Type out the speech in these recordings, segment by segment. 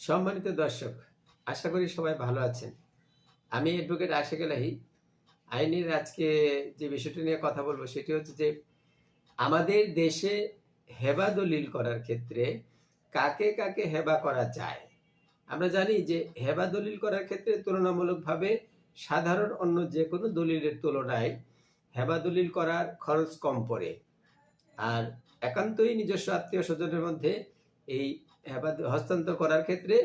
সম্মানিত দর্শক, আশা করি সবাই ভালো আছেন। আমি অ্যাডভোকেট আশিক এলাহি আইনের আজকে যে বিষয়টি নিয়ে কথা বলব সেটি হচ্ছে যে, আমাদের দেশে হেবা দলিল করার ক্ষেত্রে কাকে কাকে হেবা করা যায়? আমরা জানি যে, হেবা দলিল করার ক্ষেত্রে তুলনামূলকভাবে সাধারণ অন্য যে কোনো দলিলের তুলনায় হেবা দলিল করার খরচ কম পড়ে। আর একান্তই নিজস্ব আত্মীয় স্বজনের মধ্যে এই হস্তান্তর করার ক্ষেত্রে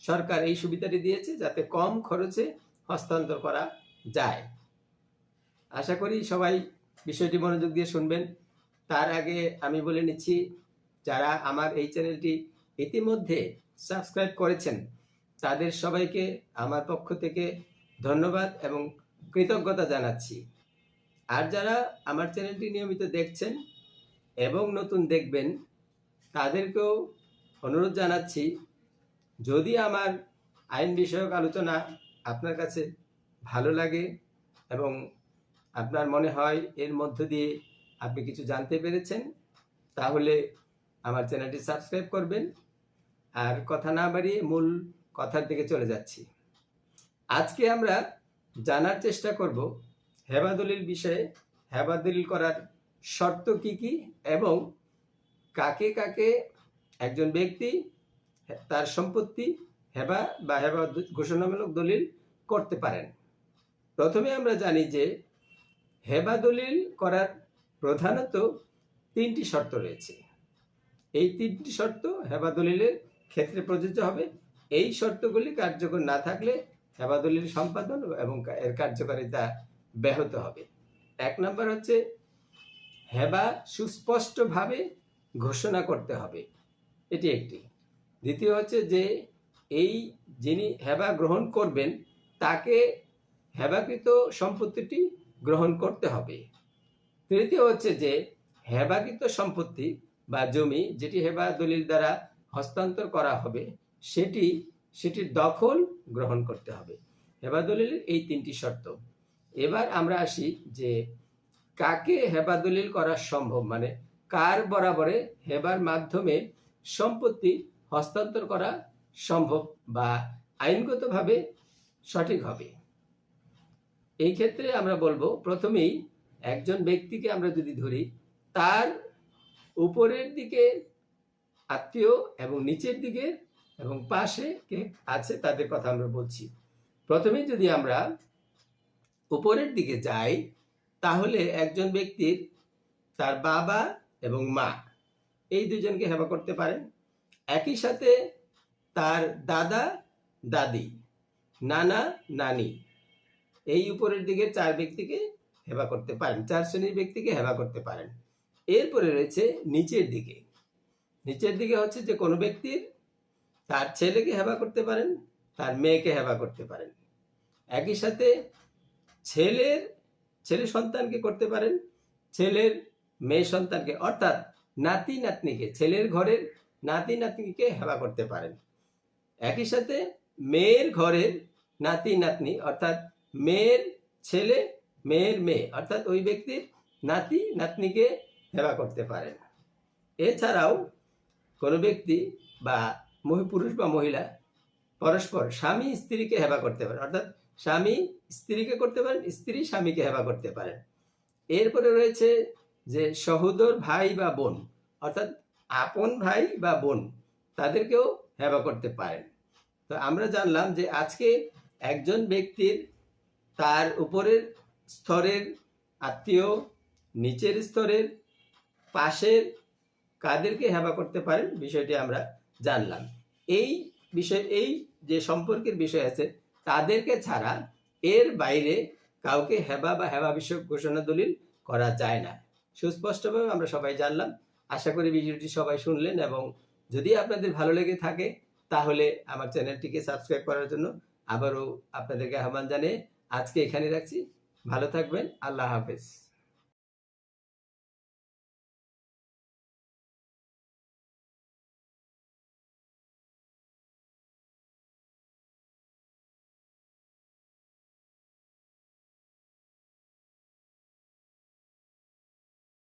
সরকার এই সুবিধাটি দিয়েছে যাতে কম খরচে হস্তান্তর করা যায়। আশা করি সবাই বিষয়টি মনোযোগ দিয়ে শুনবেন। তার আগে আমি বলে নিচ্ছি, যারা আমার এই চ্যানেলটি ইতিমধ্যে সাবস্ক্রাইব করেছেন, তাদের সবাইকে আমার পক্ষ থেকে ধন্যবাদ এবং কৃতজ্ঞতা জানাচ্ছি। আর যারা আমার চ্যানেলটি নিয়মিত দেখছেন এবং নতুন দেখবেন, তাদেরকেও অনুরোধ জানাচ্ছি, যদি আমার আইন বিষয়ক আলোচনা আপনার কাছে ভালো লাগে এবং আপনার মনে হয় এর মধ্য দিয়ে আপনি কিছু জানতে পেরেছেন, তাহলে আমার চ্যানেলটি সাবস্ক্রাইব করবেন। আর কথা না বাড়িয়ে মূল কথার দিকে চলে যাচ্ছি। আজকে আমরা জানার চেষ্টা করব হেবাদলিল বিষয়ে। হেবাদলিল করার শর্ত কি কি এবং কাকে কাকে একজন ব্যক্তি তার সম্পত্তি হেবা বা হেবা ঘোষণামূলক দলিল করতে পারেন। প্রথমে আমরা জানি যে হেবা দলিল করার প্রধানত তিনটি শর্ত রয়েছে। এই তিনটি শর্ত হেবা দলিলের ক্ষেত্রে প্রযোজ্য হবে। এই শর্তগুলি কার্যকর না থাকলে হেবা দলিল সম্পাদন এবং এর কার্যকারিতা ব্যাহত হবে। এক নম্বর হচ্ছে হেবা সুস্পষ্টভাবে ঘোষণা করতে হবে। এটি একটি। দ্বিতীয় হচ্ছে যে এই যিনি হেবা গ্রহণ করবেন, তাকে হেবাকৃত সম্পত্তিটি গ্রহণ করতে হবে। তৃতীয় হচ্ছে যে হেবাকৃত সম্পত্তি বা জমি যেটি হেবা দলিল দ্বারা হস্তান্তর করা হবে, সেটি, সেটির দখল গ্রহণ করতে হবে। হেবা দলিলের এই তিনটি শর্ত। এবার আমরা আসি যে কাকে হেবা দলিল করা সম্ভব মানে কার বরাবরে হেবার মাধ্যমে সম্পত্তি হস্তান্তর করা সম্ভব বা আইনগতভাবে সঠিক হবে। এই ক্ষেত্রে আমরা বলব, প্রথমেই একজন ব্যক্তিকে আমরা যদি ধরি, তার উপরের দিকে আত্মীয় এবং নিচের দিকে এবং পাশে কে আছে তাদের কথা আমরা বলছি। প্রথমে যদি আমরা উপরের দিকে যাই, তাহলে একজন ব্যক্তির তার বাবা এবং মা এই দুজনকে হেবা করতে পারেন একই সাথে তার দাদা, দাদি, নানা, নানি এই উপরের দিকে চার ব্যক্তিকে হেবা করতে পারেন, চার শ্রেণির ব্যক্তিকে হেবা করতে পারেন। এরপরে রয়েছে নিচের দিকে। নিচের দিকে হচ্ছে যে কোনো ব্যক্তির তার ছেলেকে হেবা করতে পারেন, তার মেয়েকে হেবা করতে পারেন। একই সাথে ছেলের, ছেলে সন্তানকে করতে পারেন, ছেলের মেয়ে সন্তানকে। অর্থাৎ নাতি নাতনিকে, ছেলের ঘরের নাতি নাতনিকে হেবা করতে পারেন। একই সাথে মেয়ের ঘরের নাতি নাতনি, অর্থাৎ মেয়ের ছেলে, মেয়ের মেয়ে, অর্থাৎ ওই ব্যক্তির নাতি নাতনিকে হেবা করতে পারেন। এছাড়াও কোনো ব্যক্তি বা পুরুষ বা মহিলা পরস্পর স্বামী স্ত্রীকে হেবা করতে পারেন, অর্থাৎ স্বামী স্ত্রীকে করতে পারেন, স্ত্রী স্বামীকে হেবা করতে পারেন। এরপরে রয়েছে যে সহোদর ভাই বা বোন, অর্থাৎ আপন ভাই বা বোন, তাদেরকেও হেবা করতে পারেন। তো আমরা জানলাম যে আজকে একজন ব্যক্তির তার উপরের স্তরের আত্মীয়, নিচের স্তরের, পাশের কাদেরকে হেবা করতে পারেন, বিষয়টি আমরা জানলাম। এই বিষয়, এই যে সম্পর্কের বিষয় আছে, তাদেরকে ছাড়া এর বাইরে কাউকে হেবা বা হেবা বিষয়ক ঘোষণা দলিল করা যায় না। সুস্পষ্টভাবে আমরা সবাই জানলাম। আশা করি ভিডিওটি সবাই শুনলেন এবং যদি আপনাদের ভালো লেগে থাকে, তাহলে আমার চ্যানেলটিকে সাবস্ক্রাইব করার জন্য আবারও আপনাদেরকে আহ্বান জানিয়ে আজকে এখানে রাখছি। ভালো থাকবেন। আল্লাহ হাফেজ।